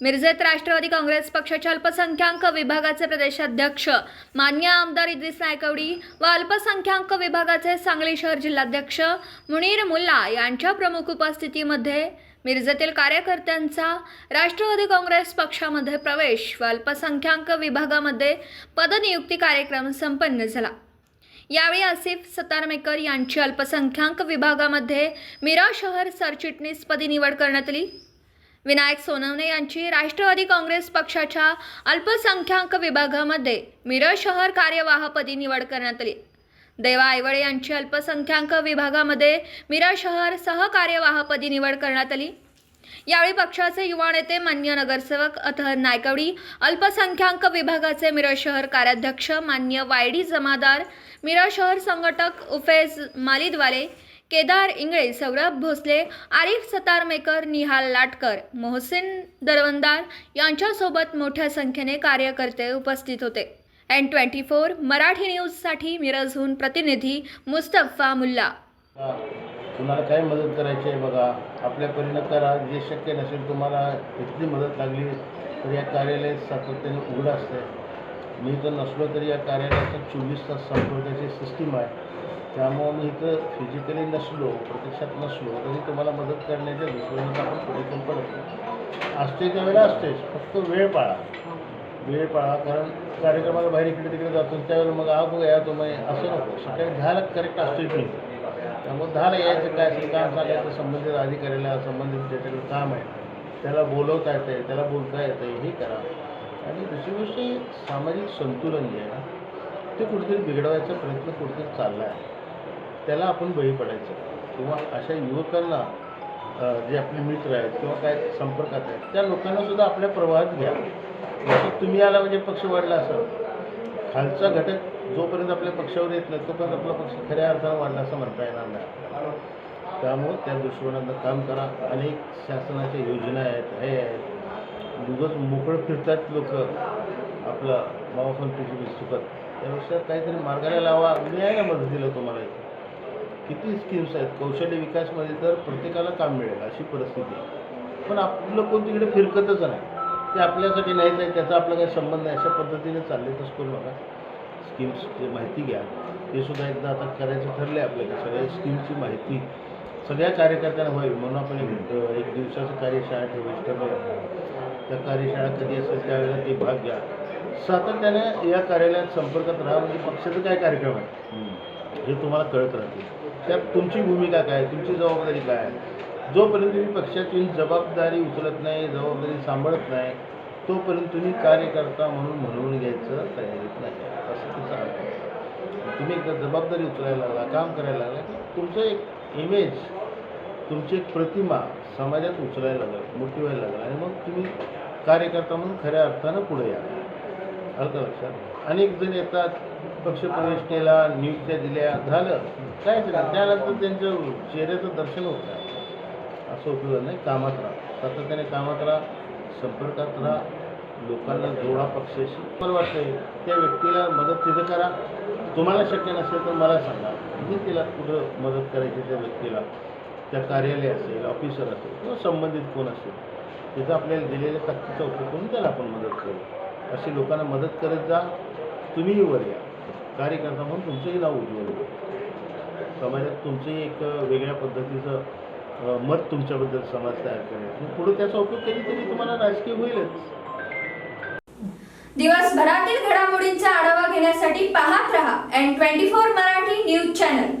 मिरजेत राष्ट्रवादी काँग्रेस पक्षाच्या अल्पसंख्याक विभागाचे प्रदेशाध्यक्ष मान्य आमदार इद्रिस नायकवडी व अल्पसंख्याक विभागाचे सांगली शहर जिल्हाध्यक्ष मुनीर मुल्ला यांच्या प्रमुख उपस्थितीमध्ये मिरजेतील कार्यकर्त्यांचा राष्ट्रवादी काँग्रेस पक्षामध्ये प्रवेश व अल्पसंख्याक विभागामध्ये पदनियुक्ती कार्यक्रम संपन्न झाला. यावेळी आसिफ सतारमेकर यांची अल्पसंख्याक विभागामध्ये मीरा शहर सरचिटणीसपदी निवड करण्यात आली. विनायक सोनवणे यांची राष्ट्रवादी काँग्रेस पक्षाच्या अल्पसंख्याक विभागामध्ये मिरज शहर कार्यवाहपदी निवड करण्यात आली. देवा आयवळे यांची अल्पसंख्याक विभागामध्ये मिरज शहर सहकार्यवाहपदी निवड करण्यात आली. यावेळी पक्षाचे युवा नेते मान्य नगरसेवक अथहर नायकवडी अल्पसंख्याक विभागाचे मिरज शहर कार्याध्यक्ष मान्य वायडी जमादार मिरज शहर संघटक उफेज मालिदवाले केदार इंगळे सौरभ भोसले आरिफ सतारमेकर निहाल लाटकर मोहसिन दरवंदार यांच्यासोबत मोठ्या संख्येने कार्यकर्ते उपस्थित होते. एन ट्वेंटी फोर मराठी न्यूजसाठी मिरजहून प्रतिनिधी मुस्तफा मुल्ला. तुम्हाला काय मदत करायची आहे बघा? आपल्या परीनं करा जे शक्य नसेल तुम्हाला इतकी मदत लागली तर या कार्यालय सातत्याने उघडं असतं मी तर नसलो तरी या कार्यालयाचा चोवीस तास संपर्काची सिस्टीम आहे. त्यामुळं मी इथं फिजिकली नसलो प्रत्यक्षात नसलो तरी तुम्हाला मदत करण्याच्या दृष्टीने आपण पुढे पण पडतो असते त्या असतेच फक्त वेळ पाळा. वेळ पाळा कारण कार्यक्रमाला बाहेर इकडे तिकडे जातो त्यावेळेला मग आ बघा या तुम्ही असं नको. सकाळी दहाला करेक्ट असतो मी त्यामुळे दहाला यायचं काय असेल काम सांगायचं संबंधित अधिकाऱ्याला संबंधित ज्याच्याकडे काम आहे त्याला बोलवता येतं त्याला बोलता येतं हे करा. आणि दुसरी गोष्ट सामाजिक संतुलन जे आहे ना ते कुठेतरी बिघडवायचा प्रयत्न कुठेतरी चालला आहे त्याला आपण बळी पडायचं. किंवा अशा युवकांना जे आपले मित्र आहेत किंवा काय संपर्कात आहेत त्या लोकांना सुद्धा आपल्या प्रवाहात घ्या. जसं तुम्ही आला म्हणजे पक्ष वाढला असं खालचा घटक जोपर्यंत आपल्या पक्षावर येत नाही तोपर्यंत आपला पक्ष खऱ्या अर्थानं वाढला असं म्हणता येणार नाही. त्यामुळं त्या दृष्टिकोनातनं काम करा. अनेक शासनाच्या योजना आहेत हे आहेत. उगाच मोकळं फिरतात लोक आपलं मावाफोन पिशवी चुकत. त्यापेक्षा काहीतरी मार्गाला लावा. मी आहे ना मदतीला तुम्हाला किती स्कीम्स आहेत? कौशल्य विकासमध्ये तर प्रत्येकाला काम मिळेल अशी परिस्थिती आहे. पण आपलं कोण तिकडे फिरकतच नाही. ते आपल्यासाठी नाहीच आहे त्याचा आपला काही संबंध नाही. अशा पद्धतीने चालले तसं करू नका स्कीम्सची माहिती घ्या. ते सुद्धा एकदा आता करायचं ठरलं आहे आपल्याला. सगळ्या स्कीमची माहिती. सगळ्या कार्यकर्त्यांना होईल म्हणून आपण एक एक दिवसाचं कार्यशाळा ठेवायची ठरवलं त्या कार्यशाळा कधी असेल त्यावेळेला ते भाग घ्या. सातत्याने या कार्यालयात संपर्कात राहा. म्हणजे पक्षाचं काय कार्यक्रम आहे? हे तुम्हाला कळत राहतील. त्यात तुमची भूमिका काय? तुमची जबाबदारी काय? आहे जोपर्यंत तुम्ही पक्षाची जबाबदारी उचलत नाही जबाबदारी सांभाळत नाही तोपर्यंत तुम्ही कार्यकर्ता म्हणून म्हणवून घ्यायचं तयारीत नाही. असं तिचा अर्थ तुम्ही एकदा जबाबदारी उचलायला लागला काम करायला लागला की तुमचं एक इमेज तुमची एक प्रतिमा समाजात उचलायला लागला मोठी व्हायला लागलं. आणि मग तुम्ही कार्यकर्ता म्हणून खऱ्या अर्थानं पुढे या. अर्थ का लक्षात अनेक जण येतात पक्षप्रवेश केला नियुक्त्या दिल्या झालं. कायच त्यानंतर त्यांच्या चेहऱ्याचं दर्शन होत असं उपयोग नाही. कामात राहा. सातत्याने कामात राहा संपर्कात राहा लोकांना जोडा पक्षाशी. मला वाटतंय. त्या व्यक्तीला मदत तिथं करा. तुम्हाला शक्य नसेल तर मला सांगा. मी तिला कुठं मदत करायची त्या व्यक्तीला? त्या कार्यालय असेल ऑफिसर असेल किंवा संबंधित कोण असेल? तिथं आपल्याला दिलेल्या तक्तीचा उपयोग करून त्याला आपण मदत करू. अशी लोकांना मदत करत जा. तुम्हीही वर या. कार्यकर्ता म्हणून तुमचंही नाव उज्ज्वल होईल. समाजात तुमचंही एक वेगळ्या पद्धतीचं मत तुमच्याबद्दल समाज तयार करेल. पुढे त्याचा उपयोग तरी तुम्हाला राजकीय होईलच. दिवसभरातील घडामोडींचा आढावा घेण्यासाठी पाहत रहा N twenty four Marathi news channel.